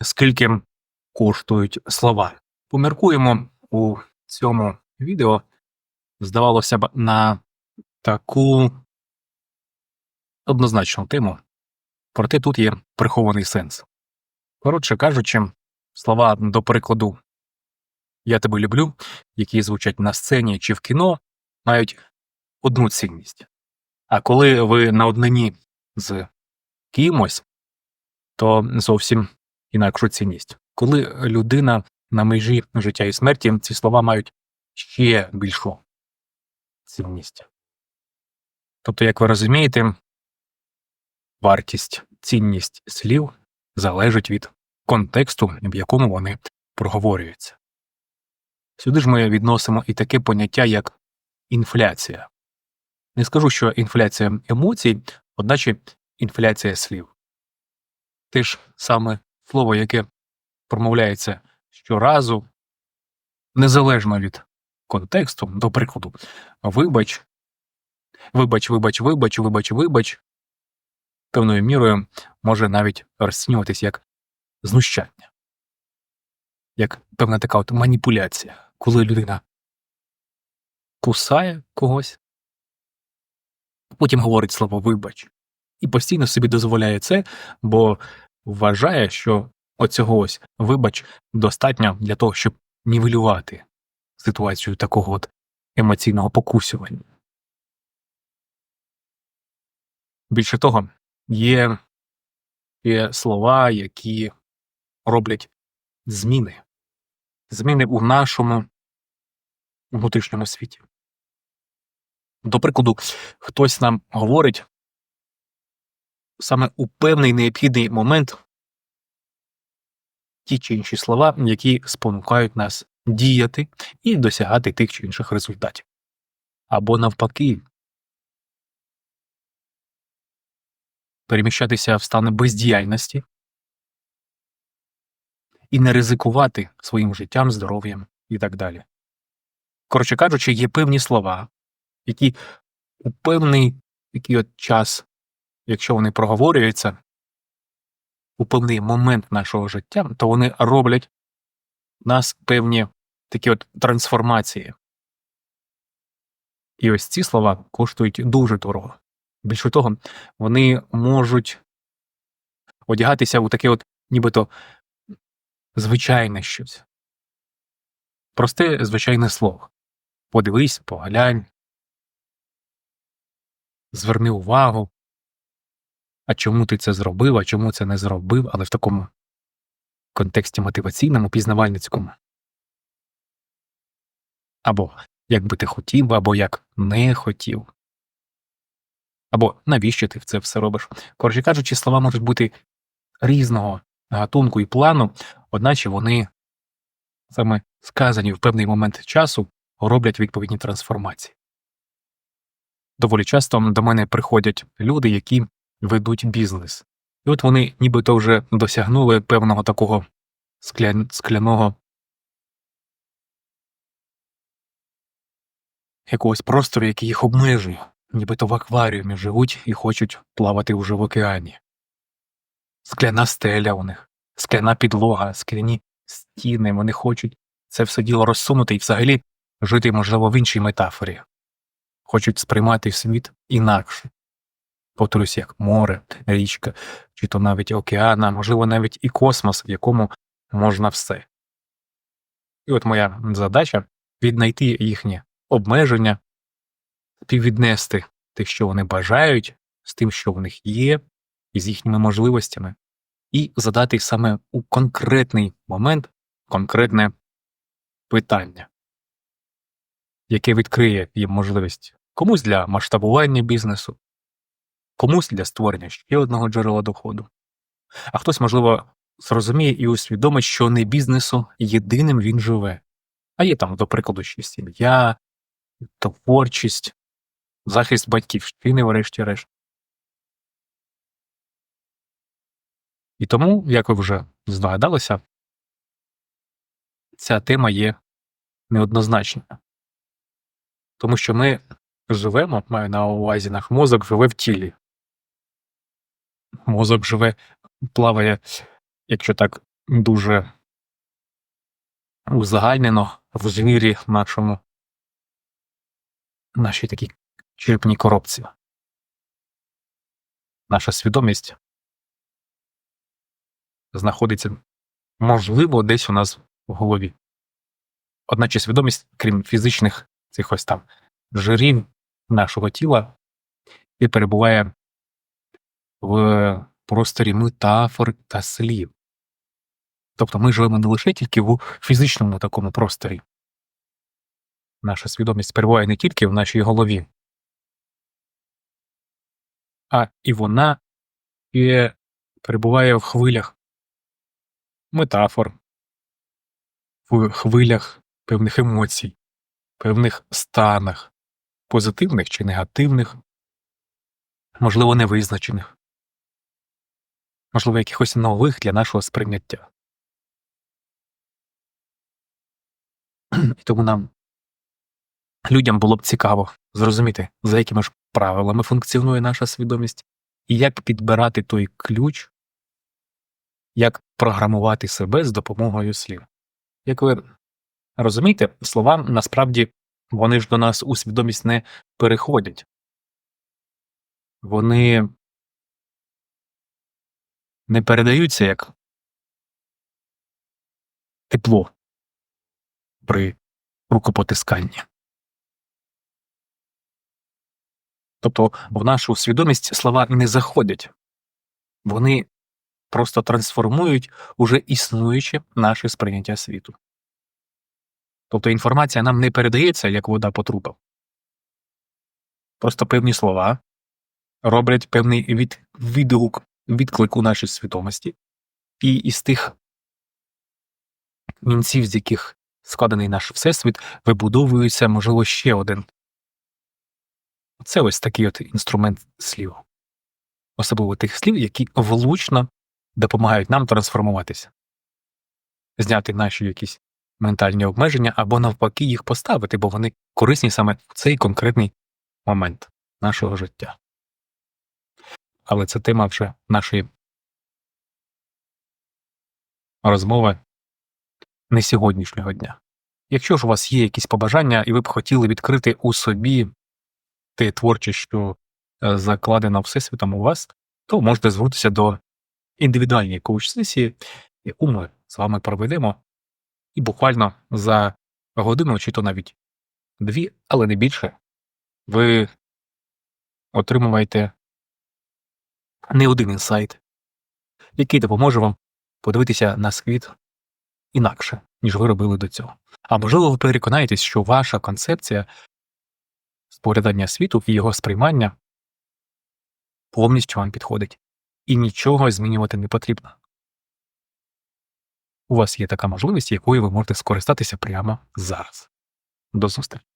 скільки коштують слова. Поміркуємо у цьому відео, здавалося б, на таку однозначну тему, проте тут є прихований сенс. Коротше кажучи, слова до прикладу Я тебе люблю, які звучать на сцені чи в кіно, мають одну цінність. А коли ви на однині з кимось, то зовсім інакшу цінність. Коли людина на межі життя і смерті, ці слова мають ще більшу цінність. Тобто, як ви розумієте, вартість, цінність слів залежить від контексту, в якому вони проговорюються. Сюди ж ми відносимо і таке поняття, як інфляція. Не скажу, що інфляція емоцій, одначе інфляція слів. Те ж саме слово, яке промовляється щоразу, незалежно від контексту, до прикладу, вибач, вибач, вибач, вибач, вибач, вибач, певною мірою може навіть розцінюватись як знущання, як певна така от маніпуляція, коли людина кусає когось, потім говорить слово вибач і постійно собі дозволяє це, бо вважає, що оцього ось вибач достатньо для того, щоб нівелювати ситуацію такого от емоційного покусювання. Більше того, є, є слова, які роблять зміни, зміни у нашому внутрішньому світі. До прикладу, хтось нам говорить саме у певний необхідний момент ті чи інші слова, які спонукають нас діяти і досягати тих чи інших результатів. Або навпаки, переміщатися в стан бездіяльності і не ризикувати своїм життям, здоров'ям і так далі. Коротше кажучи, є певні слова, які у певний такий от час, якщо вони проговорюються, у певний момент нашого життя, то вони роблять нас певні такі от трансформації. І ось ці слова коштують дуже дорого. Більше того, вони можуть одягатися у таке от нібито звичайне щось. Просте звичайне слово. Подивись, поглянь, зверни увагу. А чому ти це зробив, а чому це не зробив, але в такому контексті мотиваційному, пізнавальницькому. Або як би ти хотів, або як не хотів. Або навіщо ти це все робиш? Коротше кажучи, слова можуть бути різного гатунку і плану, одначе вони саме сказані в певний момент часу роблять відповідні трансформації. Доволі часто до мене приходять люди, які ведуть бізнес. І от вони нібито вже досягнули певного такого скля... скляного якогось простору, який їх обмежує, нібито в акваріумі живуть і хочуть плавати уже в океані. Скляна стеля у них, скляна підлога, скляні стіни, вони хочуть це все діло розсунути і взагалі жити, можливо, в іншій метафорі, хочуть сприймати світ інакше. Повторюсь, як море, річка, чи то навіть океан, а можливо, навіть і космос, в якому можна все. І от моя задача віднайти їхнє обмеження, співвіднести те, що вони бажають, з тим, що в них є, і з їхніми можливостями, і задати саме у конкретний момент конкретне питання, яке відкриє їм можливість комусь для масштабування бізнесу, комусь для створення ще одного джерела доходу, а хтось, можливо, зрозуміє і усвідомить, що не бізнесу єдиним він живе, а є там, до прикладу, ще сім'я, творчість, захист батьківщини, врешті-решт. І тому, як ви вже здогадалися, ця тема є неоднозначна. Тому що ми живемо, маю на увазі наш мозок живе в тілі. Мозок живе, плаває, якщо так дуже узагальнено в звірі нашому нашій такій черепній коробці. Наша свідомість знаходиться, можливо, десь у нас в голові. Одначе свідомість, крім фізичних цих ось там жирів нашого тіла, і перебуває в просторі метафор та слів. Тобто ми живемо не лише тільки в фізичному такому просторі. Наша свідомість перебуває не тільки в нашій голові, а і вона і перебуває в хвилях метафор, в хвилях певних емоцій, певних станах, позитивних чи негативних, можливо, невизначених, можливо, якихось нових для нашого сприйняття. І тому нам, людям було б цікаво зрозуміти, за якими ж правилами функціонує наша свідомість, і як підбирати той ключ, як програмувати себе з допомогою слів. Як ви розумієте, слова насправді вони ж до нас у свідомість не переходять. Вони не передаються як тепло при рукопотисканні. Тобто в нашу свідомість слова не заходять, вони просто трансформують уже існуюче наше сприйняття світу. Тобто інформація нам не передається як вода по трубам. Просто певні слова роблять певний від, відгук, відклик у нашій свідомості, і із тих мінців, з яких складений наш всесвіт, вибудовується, можливо, ще один. Це ось такий от інструмент слів, особливо тих слів, які влучно допомагають нам трансформуватися, зняти наші якісь ментальні обмеження або навпаки їх поставити, бо вони корисні саме в цей конкретний момент нашого життя. Але це тема вже нашої розмови не сьогоднішнього дня. Якщо ж у вас є якісь побажання, і ви б хотіли відкрити у собі те творче, що е, закладено всесвітом у вас, то можете звернутися до індивідуальної коуч-сесії, яку ми з вами проведемо, і буквально за годину, чи то навіть дві, але не більше, ви отримуєте не один інсайт, який допоможе вам подивитися на світ інакше, ніж ви робили до цього. А можливо, ви переконаєтесь, що ваша концепція споглядання світу і його сприймання повністю вам підходить, і нічого змінювати не потрібно. У вас є така можливість, якою ви можете скористатися прямо зараз. До зустрічі!